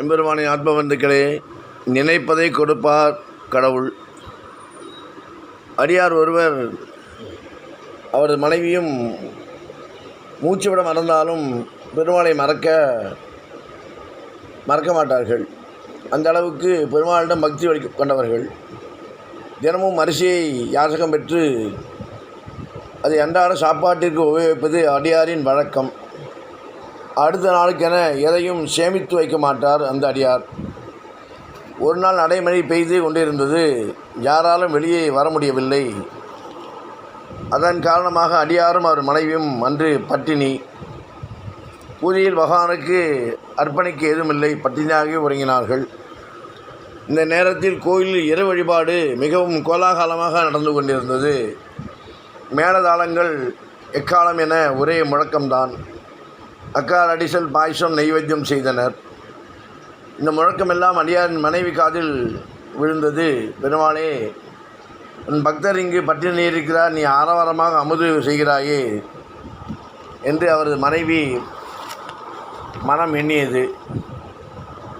எம்பெருமானை ஆத்மபந்துக்களே நினைப்பதை கொடுப்பார் கடவுள். அடியார் ஒருவர் அவரது மனைவியும் மூச்சு விட மறந்தாலும் பெருமாளை மறக்க மறக்க மாட்டார்கள். அந்த அளவுக்கு பெருமாளிடம் பக்தி வழி கொண்டவர்கள். தினமும் அரிசியை யாசகம் பெற்று அதை அன்றாட சாப்பாட்டிற்கு உபயோகிப்பது அடியாரின் வழக்கம். அடுத்த நாளுக்கென எதையும் சேமித்து வைக்க மாட்டார் அந்த அடியார். ஒரு நாள் நடைமழை பெய்து கொண்டிருந்தது. யாராலும் வெளியே வர முடியவில்லை. அதன் காரணமாக அடியாரும் அவர் மனைவியும் அன்று பட்டினி. பூஜையில் பகவானுக்கு அர்ப்பணிக்க ஏதுமில்லை பட்டினியாகவே உறங்கினார்கள். இந்த நேரத்தில் கோயிலில் இறை வழிபாடு மிகவும் கோலாகலமாக நடந்து கொண்டிருந்தது. மேலதாளங்கள் எக்காலம் என ஒரே முழக்கம்தான். அக்கால் அடிசல் பாயசம் நைவேத்தியம் செய்தனர். இந்த முழக்கமெல்லாம் அடியாரின் மனைவி காதில் விழுந்தது. பெருமாளே உன் பக்தர் இங்கு பட்டினி இருக்கிறார் நீ ஆரவாரமாக அமுது செய்கிறாயே என்று அவரது மனைவி மனம் எண்ணியது.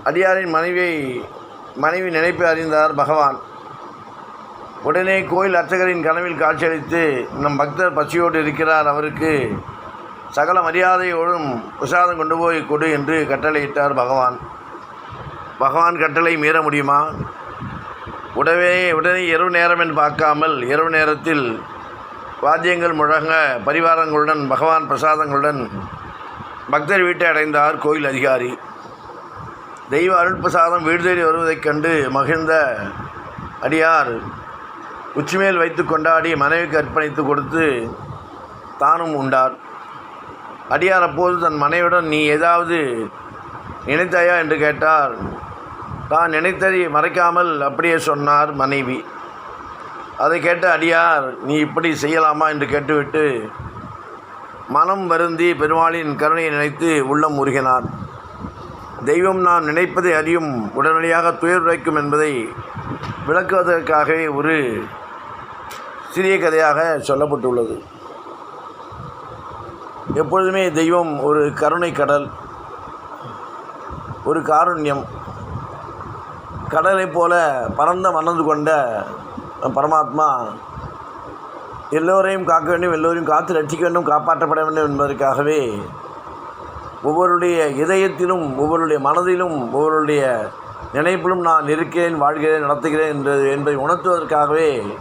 அடியாரின் மனைவியை மனைவி நினைப்பு அறிந்தார் பகவான். உடனே கோயில் அர்ச்சகரின் கனவில் காட்சியளித்து நம் பக்தர் பசியோடு இருக்கிறார். அவருக்கு சகல மரியாதையோடும் பிரசாதம் கொண்டு போய் கொடு என்று கட்டளையிட்டார் பகவான். பகவான் கட்டளை மீற முடியுமா? உடனே உடனே இரவு நேரம் என்று பார்க்காமல் இரவு நேரத்தில் வாத்தியங்கள் முழங்க பரிவாரங்களுடன் பகவான் பிரசாதங்களுடன் பக்தர் வீட்டை அடைந்தார் கோயில் அதிகாரி. தெய்வ அருள் பிரசாதம் வீடு தேடி வருவதைக் கண்டு மகிழ்ந்த அடியார் உச்சிமேல் வைத்து கொண்டாடி மனைவிக்கு அர்ப்பணித்து கொடுத்து தானும் உண்டார். அடியார் அப்போது தன் மனைவியுடன் நீ ஏதாவது நினைத்தாயா? என்று கேட்டார். தான் நினைத்ததை மறைக்காமல் அப்படியே சொன்னார் மனைவி. அதை கேட்ட அடியார் நீ இப்படி செய்யலாமா? என்று கேட்டுவிட்டு மனம் வருந்தி பெருமாளின் கருணையை நினைத்து உள்ளம் உருகினார் தெய்வம் நாம் நினைப்பதை அறியும் உடனடியாக துயர் உரைக்கும் என்பதை விளக்குவதற்காகவே ஒரு சிறிய கதையாக சொல்லப்பட்டுள்ளது. எப்பொழுதுமே தெய்வம் ஒரு கருணை கடல் ஒரு காருண்யம். கடலைப் போல பரந்த மணந்து கொண்ட பரமாத்மா எல்லோரையும் காக்க வேண்டும் எல்லோரையும் காத்து ரட்சிக்க வேண்டும் காப்பாற்றப்பட வேண்டும் என்பதற்காகவே ஒவ்வொருடைய இதயத்திலும் ஒவ்வொருடைய மனதிலும் ஒவ்வொருடைய நினைப்பிலும் நான் இருக்கிறேன் வாழ்கிறேன் நடத்துகிறேன் என்பது என்பதை உணர்த்துவதற்காகவே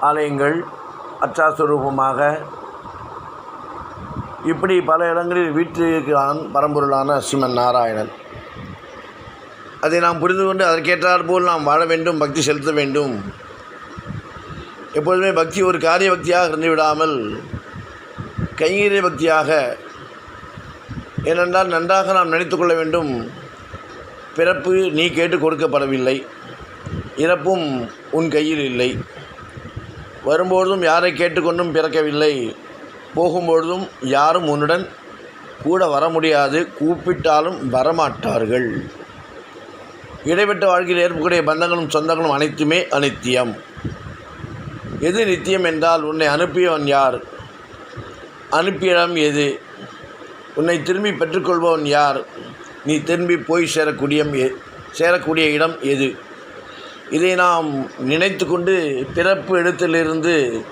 ஆலயங்கள் அச்சாஸ்வரூபமாக இப்படி பல இடங்களில் வீற்றிருக்கிறான் பரம்பொருளான ஸ்ரீமன் நாராயணன். அதை நாம் புரிந்து கொண்டு அதற்கேற்றாற் போல் நாம் வாழ வேண்டும் பக்தி செலுத்த வேண்டும். எப்பொழுதுமே பக்தி ஒரு காரிய பக்தியாக இருந்து விடாமல் கைங்கரிய பக்தியாக ஏனென்றால் நன்றாக நாம் நினைத்து கொள்ள வேண்டும். பிறப்பு நீ கேட்டு கொடுக்கப்படவில்லை. இறப்பும் உன் கையில் இல்லை. வரும்போதும் யாரை கேட்டுக்கொண்டும் பிறக்கவில்லை. போகும்பொழுதும் யாரும் உன்னுடன் கூட வர முடியாது கூப்பிட்டாலும் வரமாட்டார்கள். இடைப்பட்ட வாழ்க்கையில் ஏற்படக்கூடிய பந்தங்களும் சொந்தங்களும் அனைத்துமே அனித்தியம். எது நித்தியம் என்றால் உன்னை அனுப்பியவன் யார்? அனுப்பிய இடம் எது? உன்னை திரும்பி பெற்றுக்கொள்பவன் யார்? நீ திரும்பி போய் சேரக்கூடிய சேரக்கூடிய இடம் எது? இதை நாம் நினைத்து கொண்டு பிறப்பு இடத்திலிருந்து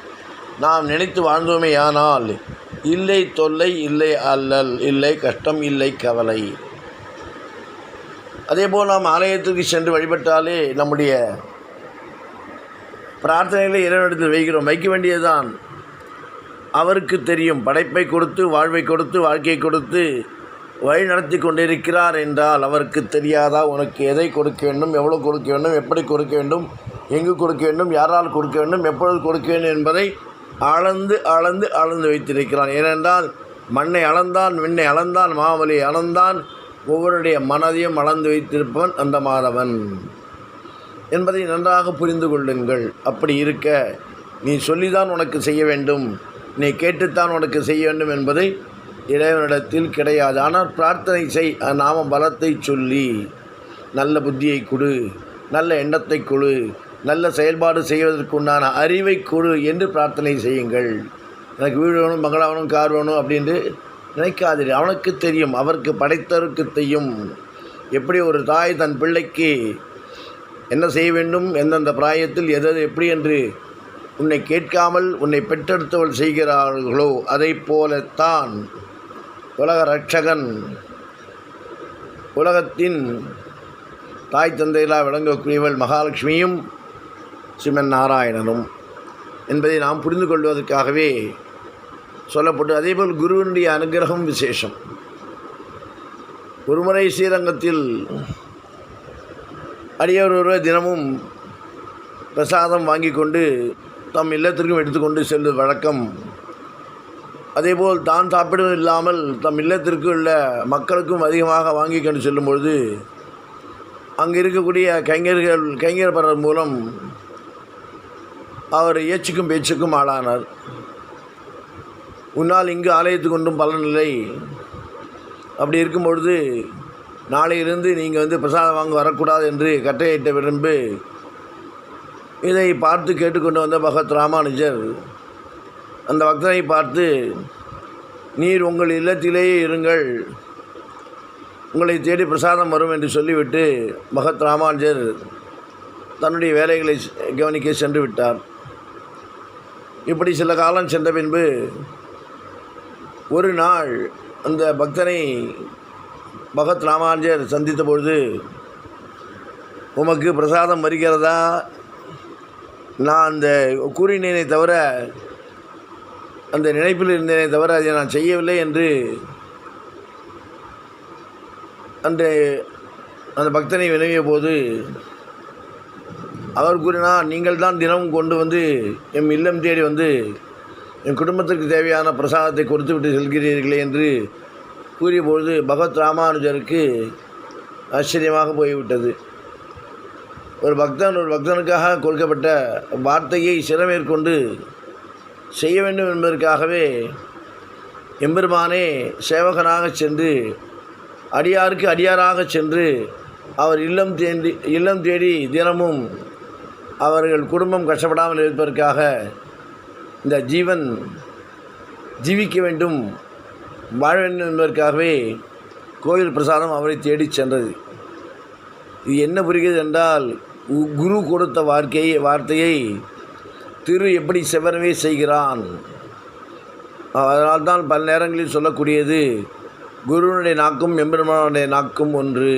நாம் நினைத்து வாழ்ந்தோமேயானால் இல்லை தொல்லை இல்லை அல்லல் இல்லை கஷ்டம் இல்லை கவலை. அதேபோல் நாம் ஆலயத்துக்கு சென்று வழிபட்டாலே நம்முடைய பிரார்த்தனைகளை இறைவனிடத்தில் வைக்கிறோம். வைக்க வேண்டியதுதான். அவருக்கு தெரியும். படைப்பை கொடுத்து வாழ்வை கொடுத்து வாழ்க்கையை கொடுத்து வழி நடத்தி கொண்டிருக்கிறார் என்றால் அவருக்கு தெரியாதா? உனக்கு எதை கொடுக்க வேண்டும்? எவ்வளோ கொடுக்க வேண்டும்? எப்படி கொடுக்க வேண்டும்? எங்கு கொடுக்க வேண்டும்? யாரால் கொடுக்க வேண்டும்? எப்பொழுது கொடுக்க வேண்டும் என்பதை அளந்து அளந்து அளந்து வைத்திருக்கிறான். ஏனென்றால் மண்ணை அளந்தான் விண்ணை அளந்தான் மாவலி அளந்தான். ஒவ்வொருடைய மனதையும் அளந்து வைத்திருப்பவன் அந்த மாதவன். என்பதை நன்றாக புரிந்து கொள்ளுங்கள். அப்படி இருக்க நீ சொல்லிதான் உனக்கு செய்ய வேண்டும். நீ கேட்டுத்தான் உனக்கு செய்ய வேண்டும் என்பதை இறைவனிடத்தில் கிடையாது. ஆனால் பிரார்த்தனை செய். நாம பலத்தை சொல்லி நல்ல புத்தியை கொடு. நல்ல எண்ணத்தை கொடு. நல்ல செயல்பாடு செய்வதற்குண்டான அறிவை கொடு என்று பிரார்த்தனை செய்யுங்கள். எனக்கு வீடு வேணும் பங்களா வேணும் கார் வேணும் அப்படின்ட்டு நினைக்காதீர்கள் அவனுக்கு தெரியும் அவருக்கு படைத்தவருக்கு தெரியும். எப்படி ஒரு தாய் தன் பிள்ளைக்கு என்ன செய்ய வேண்டும் எந்தெந்த பிராயத்தில் எதது எப்படி என்று உன்னை கேட்காமல் உன்னை பெற்றெடுத்தவள் செய்கிறார்களோ அதை போலத்தான் உலக ரட்சகன் உலகத்தின் தாய் தந்தையிலாக விளங்கக்கூடியவள் மகாலட்சுமியும் சிவன் நாராயணனும் என்பதை நாம் புரிந்து கொள்வதற்காகவே சொல்லப்பட்டு அதேபோல் குருவினுடைய அனுகிரகம் விசேஷம். ஒருமுறை ஸ்ரீரங்கத்தில் அடியவர் ஒருவர் தினமும் பிரசாதம் வாங்கி கொண்டு தம் இல்லத்திற்கும் எடுத்துக்கொண்டு செல்வது வழக்கம். அதேபோல் தான் சாப்பிடும் இல்லாமல் தம் இல்லத்திற்கு உள்ள மக்களுக்கும் அதிகமாக வாங்கி கொண்டு செல்லும் பொழுது அங்கே இருக்கக்கூடிய கைஞர்கள் கைஞர் பலர் மூலம் அவர் ஏச்சுக்கும் பேச்சுக்கும் ஆளானார். உன்னால் இங்கு ஆலயத்துக்கு ஒன்றும் பலனில்லை அப்படி இருக்கும் பொழுது நாளையிலிருந்து நீங்கள் வந்து பிரசாதம் வாங்க வரக்கூடாது என்று கட்டையிட்ட விரும்பு இதை பார்த்து கேட்டுக்கொண்டு வந்த பகத் ராமானுஜர் அந்த பக்தனை பார்த்து நீர் உங்கள் இல்லத்திலேயே இருங்கள். உங்களை தேடி பிரசாதம் வரும் என்று சொல்லிவிட்டு பகத் ராமானுஜர் தன்னுடைய வேலைகளை கவனிக்க சென்று விட்டார். இப்படி சில காலம் சென்ற பின்பு ஒரு நாள் அந்த பக்தனை பகத் ராமானுஜர் சந்தித்த பொழுது உமக்கு பிரசாதம் வருகிறதா? நான் அந்த கூறினேனே தவிர அந்த நினைப்பில் இருந்தேனே தவிர அதை நான் செய்யவில்லை என்று அந்த அந்த பக்தனை வினவிய போது அவர் கூறினார் நீங்கள் தான் தினமும் கொண்டு வந்து எம் இல்லம் தேடி வந்து என் குடும்பத்திற்கு தேவையான பிரசாதத்தை கொடுத்து விட்டு செல்கிறீர்களே என்று கூறியபொழுது பகவத் ராமானுஜருக்கு ஆச்சரியமாக போய்விட்டது. ஒரு பக்தன் ஒரு பக்தனுக்காக கொடுக்கப்பட்ட வார்த்தையை சிறமேற்கொண்டு செய்ய வேண்டும் என்பதற்காகவே எம்பெருமானே சேவகனாக சென்று அடியாருக்கு அடியாராக சென்று அவர் இல்லம் தேடி இல்லம் தேடி தினமும் அவர்கள் குடும்பம் கஷ்டப்படாமல் இருப்பதற்காக இந்த ஜீவன் ஜீவிக்க வேண்டும் வாழ வேண்டும் என்பதற்காகவே கோயில் பிரசாதம் அவரை தேடி சென்றது. இது என்ன புரிகிறது என்றால் குரு கொடுத்த வார்த்தையை வார்த்தையை திரு எப்படி செவரவே செய்கிறான்? அதனால்தான் பல நேரங்களில் சொல்லக்கூடியது குருனுடைய நாக்கும் எம்பெருமானுடைய நாக்கும் ஒன்று.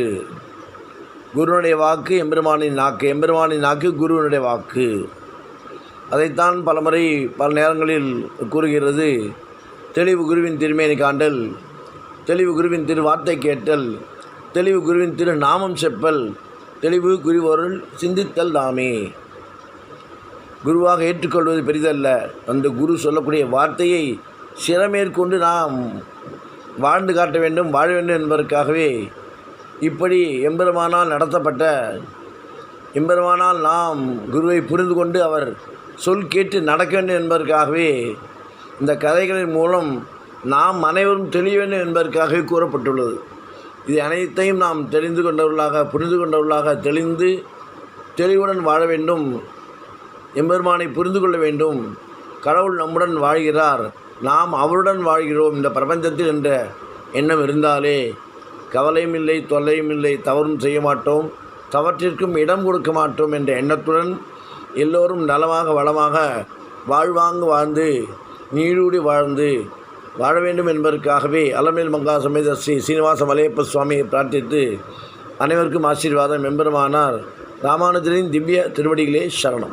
குருனுடைய வாக்கு எம்பெருமானின் நாக்கு எம்பெருமானின் நாக்கு குருவனுடைய வாக்கு. அதைத்தான் பலமுறை பல நேரங்களில் கூறுகிறது. தெளிவு குருவின் திருமேனி காண்டல் தெளிவு குருவின் திரு வார்த்தை கேட்டல் தெளிவு குருவின் திரு நாமம் செப்பல் தெளிவு குருவருள் சிந்தித்தல் தாமே. குருவாக ஏற்றுக்கொள்வது பெரிதல்ல. அந்த குரு சொல்லக்கூடிய வார்த்தையை சிறமேற்கொண்டு நாம் வாழ்ந்து காட்ட வேண்டும் வாழ வேண்டும் என்பதற்காகவே இப்படி எம்பெருமானால் நடத்தப்பட்ட எம்பெருமானால் நாம் குருவை புரிந்து கொண்டு அவர் சொல் கேட்டு நடக்க வேண்டும் என்பதற்காகவே இந்த கதைகளின் மூலம் நாம் அனைவரும் தெளிய வேண்டும் என்பதற்காகவே கூறப்பட்டுள்ளது. இது அனைத்தையும் நாம் தெரிந்து கொண்டவர்களாக புரிந்து கொண்டவர்களாக தெளிந்து தெளிவுடன் வாழ வேண்டும். எம்பெருமானை புரிந்து கொள்ள வேண்டும். கடவுள் நம்முடன் வாழ்கிறார். நாம் அவருடன் வாழ்கிறோம். இந்த பிரபஞ்சத்தில் என்ற எண்ணம் இருந்தாலே கவலையும் இல்லை தொல்லையும் இல்லை தவறும் செய்ய மாட்டோம் தவற்றிற்கும் இடம் கொடுக்க மாட்டோம் என்ற எண்ணத்துடன் எல்லோரும் நலமாக வளமாக வாழ்வாங்கு வாழ்ந்து நீடூடி வாழ்ந்து வாழ வேண்டும் என்பதற்காகவே அலமேல் மங்கா சமேத ஸ்ரீ சீனிவாச மலையப்ப சுவாமியை பிரார்த்தித்து அனைவருக்கும் ஆசீர்வாதம். மெம்பருமானார் ராமானுஜரின் திவ்ய திருவடிகளே சரணம்.